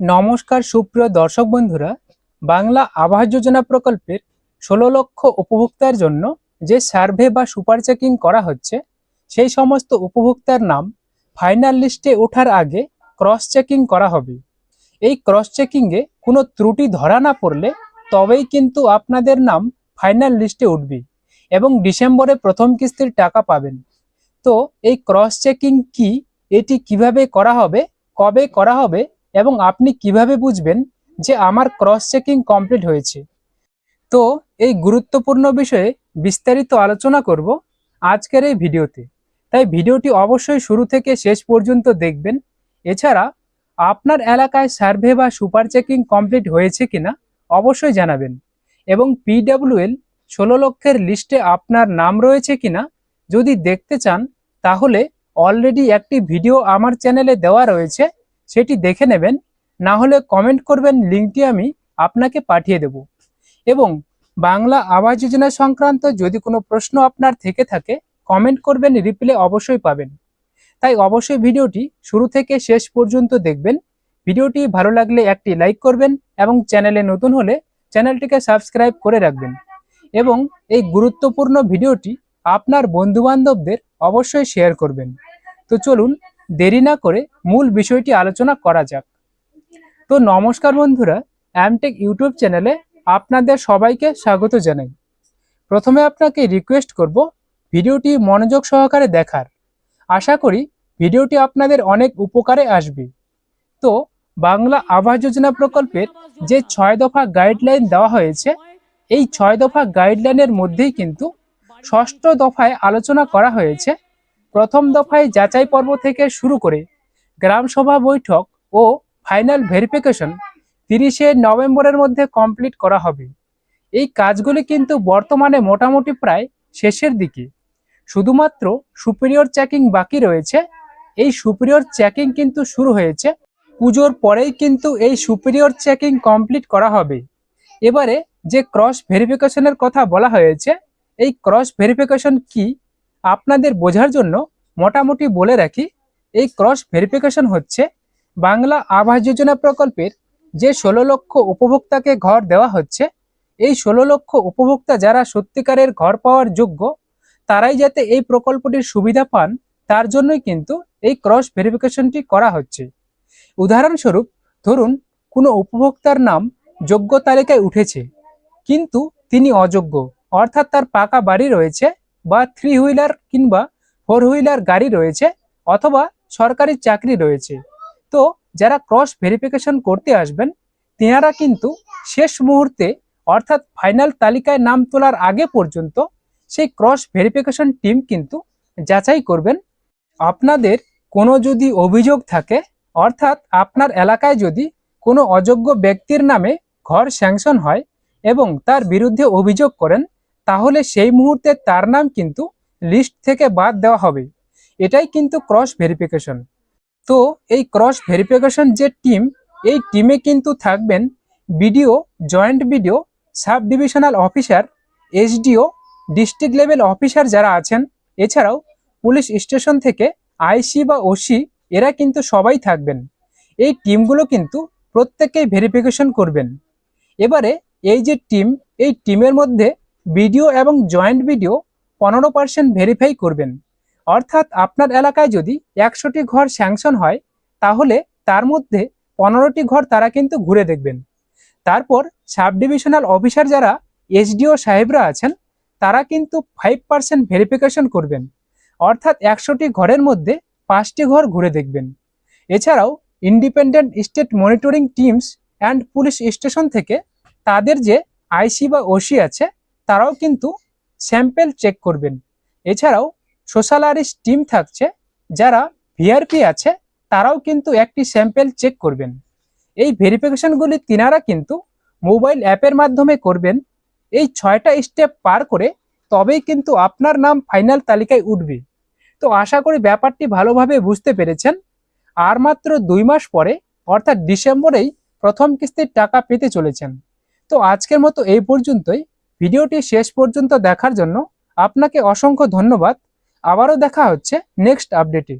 নমস্কার সুপ্রিয় দর্শক বন্ধুরা, বাংলা আবাস যোজনা প্রকল্পের ষোলো লক্ষ উপভোক্তার জন্য যে সার্ভে বা সুপার চেকিং করা হচ্ছে, সেই সমস্ত উপভোক্তার নাম ফাইনাল লিস্টে ওঠার আগে ক্রস চেকিং করা হবে। এই ক্রস চেকিংয়ে কোনো ত্রুটি ধরা না পড়লে তবেই কিন্তু আপনাদের নাম ফাইনাল লিস্টে উঠবে এবং ডিসেম্বরে প্রথম কিস্তির টাকা পাবেন। তো এই ক্রস চেকিং কি, এটি কীভাবে করা হবে, কবে করা হবে এবং আপনি কীভাবে বুঝবেন যে আমার ক্রস চেকিং কমপ্লিট হয়েছে? তো এই গুরুত্বপূর্ণ বিষয়ে বিস্তারিত আলোচনা করব আজকের এই ভিডিওতে। তাই ভিডিওটি অবশ্যই শুরু থেকে শেষ পর্যন্ত দেখবেন। এছাড়া আপনার এলাকায় সার্ভে বা সুপার চেকিং কমপ্লিট হয়েছে কিনা অবশ্যই জানাবেন এবং পিডাব্লিউএল ষোলো লক্ষের লিস্টে আপনার নাম রয়েছে কিনা যদি দেখতে চান, তাহলে অলরেডি একটি ভিডিও আমার চ্যানেলে দেওয়া রয়েছে। সেটি দেখে নেবেন, না হলে কমেন্ট করবেন, লিঙ্কটি আমি আপনাকে পাঠিয়ে দেব। এবং বাংলা আবাস যোজনা সংক্রান্ত যদি কোনো প্রশ্ন আপনার থেকে থাকে কমেন্ট করবেন রিপ্লে অবশ্যই পাবেন। তাই অবশ্যই ভিডিওটি শুরু থেকে শেষ পর্যন্ত দেখবেন। ভিডিওটি ভালো লাগলে একটি লাইক করবেন এবং চ্যানেলে নতুন হলে চ্যানেলটিকে সাবস্ক্রাইব করে রাখবেন। এবং এই গুরুত্বপূর্ণ ভিডিওটি আপনার বন্ধুবান্ধবদের অবশ্যই শেয়ার করবেন। তো চলুন দেরি না করে মূল বিষয়টি আলোচনা করা যাক। তো নমস্কার বন্ধুরা অ্যামটেক ইউটিউব চ্যানেলে আপনাদের সবাইকে স্বাগত জানাই। প্রথমে আপনাকে রিকোয়েস্ট করব ভিডিওটি মনোযোগ সহকারে দেখার। আশা করি ভিডিওটি আপনাদের অনেক উপকারে আসবে। তো বাংলা আবাস যোজনা প্রকল্পের যে ছয় দফা গাইডলাইন দেওয়া হয়েছে, এই ছয় দফা গাইডলাইনের মধ্যেই কিন্তু ষষ্ঠ দফায় আলোচনা করা হয়েছে। প্রথম দফায় যাচাই পর্ব থেকে শুরু করে গ্রাম সভা বৈঠক ও ফাইনাল ভেরিফিকেশন তিরিশে নভেম্বরের মধ্যে কমপ্লিট করা হবে। এই কাজগুলি কিন্তু বর্তমানে মোটামুটি প্রায় শেষের দিকে। শুধুমাত্র সুপিরিয়র চেকিং বাকি রয়েছে। এই সুপিরিয়র চেকিং কিন্তু শুরু হয়েছে। পুজোর পরেই কিন্তু এই সুপিরিয়র চেকিং কমপ্লিট করা হবে। এবারে যে ক্রস ভেরিফিকেশনের কথা বলা হয়েছে, এই ক্রস ভেরিফিকেশন কি আপনাদের বোঝার জন্য মোটামুটি বলে রাখি, এই ক্রস ভেরিফিকেশন হচ্ছে বাংলা আবাস যোজনা প্রকল্পের যে ষোলো লক্ষ উপভোক্তাকে ঘর দেওয়া হচ্ছে, এই ষোলো লক্ষ উপভোক্তা যারা সত্যিকারের ঘর পাওয়ার যোগ্য, তারাই যাতে এই প্রকল্পটির সুবিধা পান, তার জন্যই কিন্তু এই ক্রস ভেরিফিকেশনটি করা হচ্ছে। উদাহরণস্বরূপ, ধরুন, কোনো উপভোক্তার নাম যোগ্য তালিকায় উঠেছে, কিন্তু তিনি অযোগ্য, অর্থাৎ তার পাকা বাড়ি রয়েছে বা থ্রি হুইলার কিংবা ফোর হুইলার গাড়ি রয়েছে অথবা সরকারি চাকরি রয়েছে। তো যারা ক্রস ভেরিফিকেশন করতে আসবেন, তেনারা কিন্তু শেষ মুহূর্তে অর্থাৎ ফাইনাল তালিকায় নাম তোলার আগে পর্যন্ত সেই ক্রস ভেরিফিকেশন টিম কিন্তু যাচাই করবেন। আপনাদের কোনো যদি অভিযোগ থাকে, অর্থাৎ আপনার এলাকায় যদি কোনো অযোগ্য ব্যক্তির নামে ঘর স্যাংশন হয় এবং তার বিরুদ্ধে অভিযোগ করেন তাহলে সেই মুহূর্তে তার নাম কিন্তু লিস্ট থেকে বাদ দেওয়া হবে। এটাই কিন্তু ক্রস ভেরিফিকেশন তো এই ক্রস ভেরিফিকেশন যে টিম এই টিমে কিন্তু থাকবেন BDO joint BDO sub divisional officer SDO district level officer যারা আছেন। এছাড়াও পুলিশ স্টেশন থেকে আইসি বা ওসি এরা কিন্তু সবাই থাকবেন। এই টিমগুলো কিন্তু প্রত্যেকেই ভেরিফিকেশন করবেন। এবারে এই যে টিম এই টিমের মধ্যে বিডিও এবং জয়েন্ট ভিডিও পনেরো পার্সেন্ট ভেরিফাই করবেন। অর্থাৎ আপনার এলাকায় যদি একশোটি ঘর স্যাংশন হয়, তাহলে তার মধ্যে পনেরোটি ঘর তারা কিন্তু ঘুরে দেখবেন। তারপর সাব ডিভিশনাল অফিসার যারা এসডিও সাহেবরা আছেন, তারা কিন্তু ফাইভ পার্সেন্ট ভেরিফিকেশন করবেন। অর্থাৎ একশোটি ঘরের মধ্যে পাঁচটি ঘর ঘুরে দেখবেন। এছাড়াও independent state monitoring teams and police station থেকে তাদের যে আইসি বা ওসি আছে তারাও কিন্তু স্যাম্পেল চেক করবেন। এছাড়াও সোশ্যাল আরিস টিম থাকছে, যারা ভিআরপি আছে, তারাও কিন্তু একটি স্যাম্পেল চেক করবেন। এই ভেরিফিকেশনগুলি তিনারা কিন্তু মোবাইল অ্যাপের মাধ্যমে করবেন। এই ছয়টা স্টেপ পার করে তবেই কিন্তু আপনার নাম ফাইনাল তালিকায় উঠবে। তো আশা করি ব্যাপারটি ভালোভাবে বুঝতে পেরেছেন। আর মাত্র দুই মাস পরে, অর্থাৎ ডিসেম্বরেই প্রথম কিস্তির টাকা পেতে চলেছেন। তো আজকের মতো এই পর্যন্তই। ভিডিওটি শেষ পর্যন্ত দেখার জন্য আপনাকে অসংখ্য ধন্যবাদ। আবারও দেখা হচ্ছে নেক্সট আপডেটে।